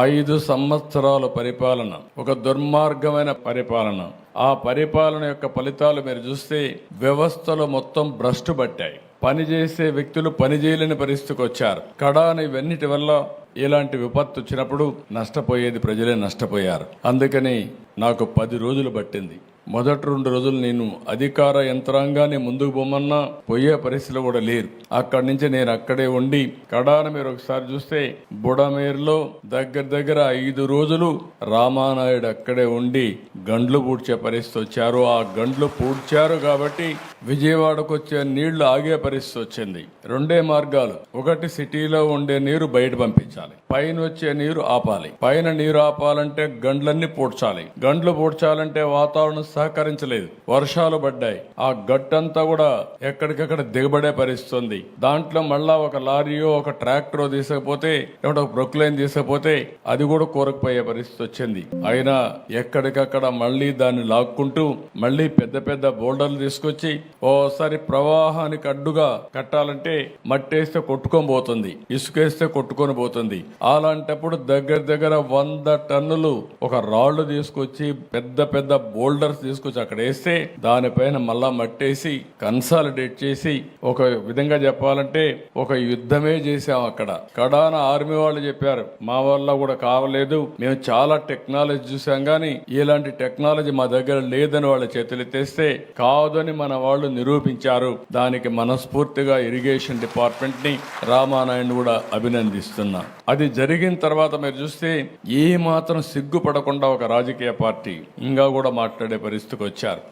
ఐదు సంవత్సరాల పరిపాలన ఒక దుర్మార్గమైన పరిపాలన. ఆ పరిపాలన యొక్క ఫలితాలు మీరు చూస్తే వ్యవస్థలు మొత్తం భ్రష్టు పట్టాయి. పనిచేసే వ్యక్తులు పనిచేయలేని పరిస్థితికి వచ్చారు. కడాని ఇవన్నిటి వల్ల ఇలాంటి విపత్తు వచ్చినప్పుడు నష్టపోయేది ప్రజలే నష్టపోయారు. అందుకని నాకు పది రోజులు పట్టింది. మొదటి రెండు రోజులు నేను అధికార యంత్రాంగాన్ని ముందుకు పోమన్నా పోయే పరిస్థితిలో కూడా లేరు. అక్కడి నుంచి నేను అక్కడే ఉండి కడాన మీరు ఒకసారి చూస్తే బుడమేరులో దగ్గర దగ్గర ఐదు రోజులు రామానాయుడు అక్కడే ఉండి గండ్లు పూడ్చే పరిస్థితి వచ్చారు. ఆ గండ్లు పూడ్చారు కాబట్టి విజయవాడకు వచ్చే నీళ్ళు ఆగే పరిస్థితి వచ్చింది. రెండే మార్గాలు. ఒకటి సిటీలో ఉండే నీరు బయట పంపించాలి. పైన వచ్చే నీరు ఆపాలి. పైన నీరు ఆపాలంటే గండ్లన్నీ పూడ్చాలి. గండ్లు పూడ్చాలంటే వాతావరణం సహకరించలేదు. వర్షాలు పడ్డాయి. ఆ గట్టంతా కూడా ఎక్కడికక్కడ దిగబడే పరిస్థితుంది దాంట్లో మళ్ళా ఒక లారీయో ఒక ట్రాక్టరో తీసుకపోతే లేకుంటే ఒక బ్రొక్లైన్ తీసుకపోతే అది కూడా కూరకుపోయే పరిస్థితి వచ్చింది. అయినా ఎక్కడికక్కడ మళ్ళీ దాన్ని లాక్కుంటూ మళ్ళీ పెద్ద పెద్ద బోల్డర్లు తీసుకొచ్చి ఓసారి ప్రవాహానికి అడ్డుగా కట్టాలంటే మట్టేస్తే కొట్టుకొని పోతుంది. ఇసుకేస్తే కొట్టుకొని పోతుంది. అలాంటప్పుడు దగ్గర దగ్గర వంద టన్నులు ఒక రాళ్ళు తీసుకొచ్చి పెద్ద పెద్ద బోల్డర్స్ తీసుకొచ్చి అక్కడ వేస్తే దానిపైన మళ్ళా మట్టేసి కన్సాలిడేట్ చేసి ఒక విధంగా చెప్పాలంటే ఒక యుద్ధమే చేసాం అక్కడ. కడాన ఆర్మీ వాళ్ళు చెప్పారు మా వల్ల కూడా కావలేదు మేము చాలా టెక్నాలజీ చూసాం కానీ ఇలాంటి టెక్నాలజీ మా దగ్గర లేదని వాళ్ళ చేతులెత్తేస్తే కాదని మన వాళ్ళు నిరూపించారు. దానికి మనస్ఫూర్తిగా ఇరిగేషన్ డిపార్ట్మెంట్ని రామానాయుడు కూడా అభినందిస్తున్నా. అది జరిగిన తర్వాత మీరు చూస్తే ఏ మాత్రం సిగ్గుపడకుండా ఒక రాజకీయ పార్టీ ఇంకా కూడా మాట్లాడే పరిస్థితికి వచ్చారు.